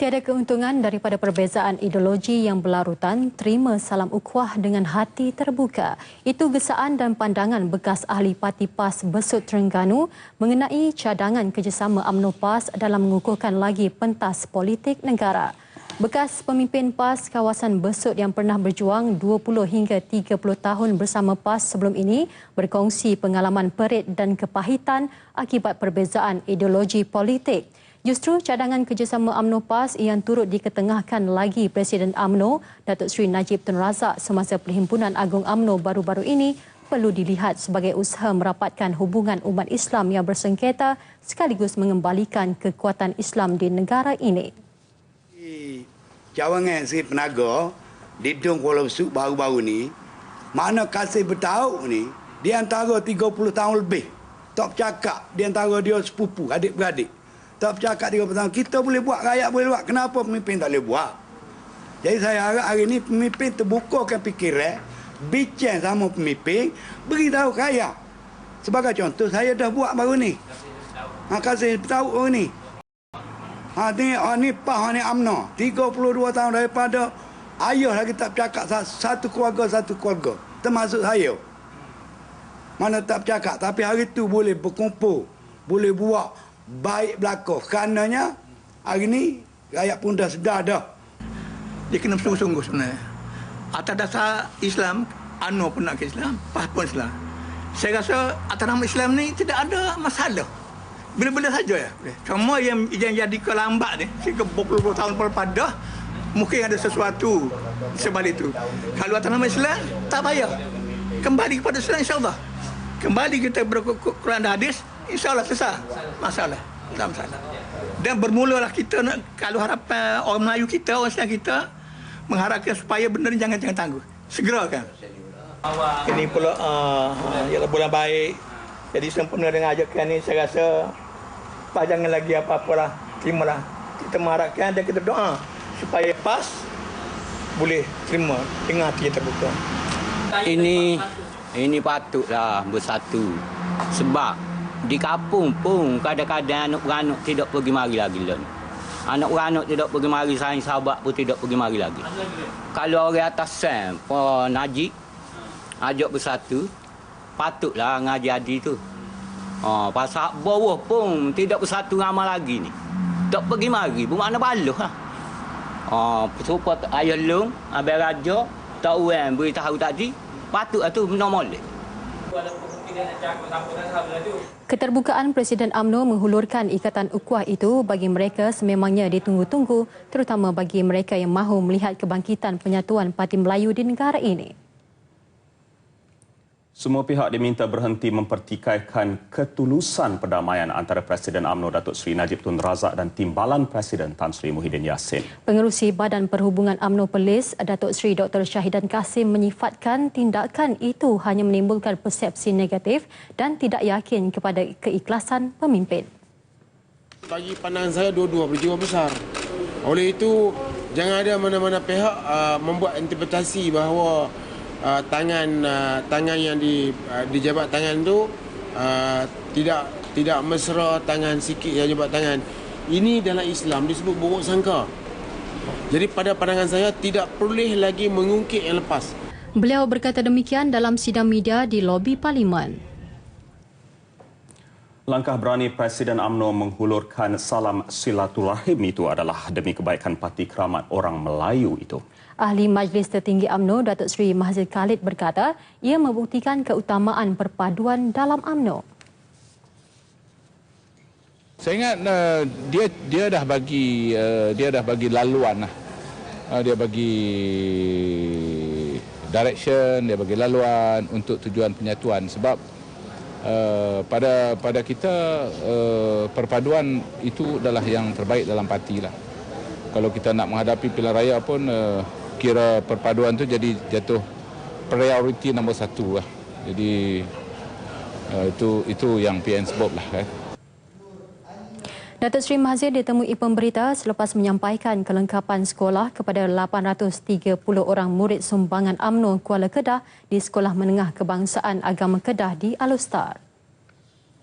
Tiada keuntungan daripada perbezaan ideologi yang berlarutan, terima salam ukhuwah dengan hati terbuka. Itu gesaan dan pandangan bekas ahli parti PAS Besut Terengganu mengenai cadangan kerjasama UMNO PAS dalam mengukuhkan lagi pentas politik negara. Bekas pemimpin PAS kawasan Besut yang pernah berjuang 20 hingga 30 tahun bersama PAS sebelum ini berkongsi pengalaman perit dan kepahitan akibat perbezaan ideologi politik. Justru cadangan kerjasama UMNO PAS yang turut diketengahkan lagi Presiden UMNO, Datuk Seri Najib Tun Razak semasa Perhimpunan Agung UMNO baru-baru ini perlu dilihat sebagai usaha merapatkan hubungan umat Islam yang bersengketa sekaligus mengembalikan kekuatan Islam di negara ini. Cawangan Seri Penaga di Dong Kuala Besut baru-baru ni mana kasih bertahu ni di antara 30 tahun lebih tak cakap di antara dia sepupu adik-beradik tak bercakap tiga petang. Kita boleh buat, rakyat boleh buat. Kenapa pemimpin tak boleh buat? Jadi saya harap hari ini pemimpin terbukakan fikiran, bincang sama pemimpin, beritahu rakyat. Sebagai contoh, saya dah buat baru ni. Ha, kasih tahu baru ni. Ha, ni, ha, ni PAH ni UMNO. 32 tahun daripada ayah lagi tak bercakap satu keluarga, satu keluarga. Termasuk saya. Mana tak bercakap. Tapi hari tu boleh berkumpul. Boleh buat baik berlaku. Karenanya hari ini rakyat pun dah sedar dah. Dia kena sungguh-sungguh sebenarnya. Atas dasar Islam, Anu pun nak ke Islam, PAS pun Islam. Saya rasa atas nama Islam ni tidak ada masalah. Bila-bila saja ya. Cuma yang, yang jadi kelambat ni, sehingga berpuluh tahun lepas dah, mungkin ada sesuatu sebalik itu. Kalau atas nama Islam, tak payah. Kembali kepada Islam insyaAllah. Kembali kita dan hadis, InsyaAllah selesai masalah. Tak masalah. Dan bermulalah kita nak, kalau harapan orang Melayu kita, orang Islam kita, mengharapkan supaya benda ni jangan jangan tangguh. Segerakan. Ini pula uh, ialah bulan baik. Jadi sempurna dengan ajakan ni saya rasa pas jangan lagi apa-apalah. Terimalah. Kita mengharapkan dan kita doa supaya pas boleh terima dengan hati yang terbuka. Ini ini patutlah bersatu. Sebab di kampung pun kadang-kadang anak beranak tidak pergi mari lagi lah. Anak beranak tidak pergi mari, sayang sahabat pun tidak pergi mari lagi. Kalau orang atas Sam, Pak Najib, ajak bersatu, patutlah ngaji adi tu. Ha, pasal bawah pun tidak bersatu ramai lagi ni. Tak pergi mari, bermakna baluh lah. Ha, supaya ayah long, abang raja, tak uang beritahu tadi, patutlah tu normal. Keterbukaan Presiden AMNO menghulurkan ikatan ukuah itu bagi mereka sememangnya ditunggu-tunggu terutama bagi mereka yang mahu melihat kebangkitan penyatuan Parti Melayu di negara ini. Semua pihak diminta berhenti mempertikaikan ketulusan perdamaian antara Presiden AMNO Datuk Seri Najib Tun Razak dan Timbalan Presiden Tan Sri Muhyiddin Yassin. Pengerusi Badan Perhubungan AMNO Perlis, Datuk Seri Dr. Syahidan Kasim menyifatkan tindakan itu hanya menimbulkan persepsi negatif dan tidak yakin kepada keikhlasan pemimpin. Bagi pandangan saya, dua-dua berjiwa besar. Oleh itu, jangan ada mana-mana pihak uh, membuat interpretasi bahawa uh, tangan uh, tangan yang di uh, di jabat tangan tu uh, tidak tidak mesra tangan sikit yang jabat tangan. Ini dalam Islam disebut buruk sangka. Jadi pada pandangan saya tidak boleh lagi mengungkit yang lepas. Beliau berkata demikian dalam sidang media di lobi parlimen. Langkah berani Presiden AMNO menghulurkan salam silaturahim itu adalah demi kebaikan Parti Keramat Orang Melayu itu. Ahli Majlis Tertinggi AMNO Datuk Seri Mahzir Khalid berkata ia membuktikan keutamaan perpaduan dalam AMNO. Saya ingat uh, dia dia dah bagi uh, dia dah bagi laluan lah. Uh, dia bagi direction, dia bagi laluan untuk tujuan penyatuan sebab uh, pada pada kita uh, perpaduan itu adalah yang terbaik dalam parti lah. Kalau kita nak menghadapi pilihan raya pun uh, kira perpaduan tu jadi jatuh prioriti nombor satu lah. Jadi uh, itu itu yang PN sebab lah kan. Datuk Seri Mahzir ditemui pemberita selepas menyampaikan kelengkapan sekolah kepada 830 orang murid sumbangan AMNO Kuala Kedah di Sekolah Menengah Kebangsaan Agama Kedah di Alustar.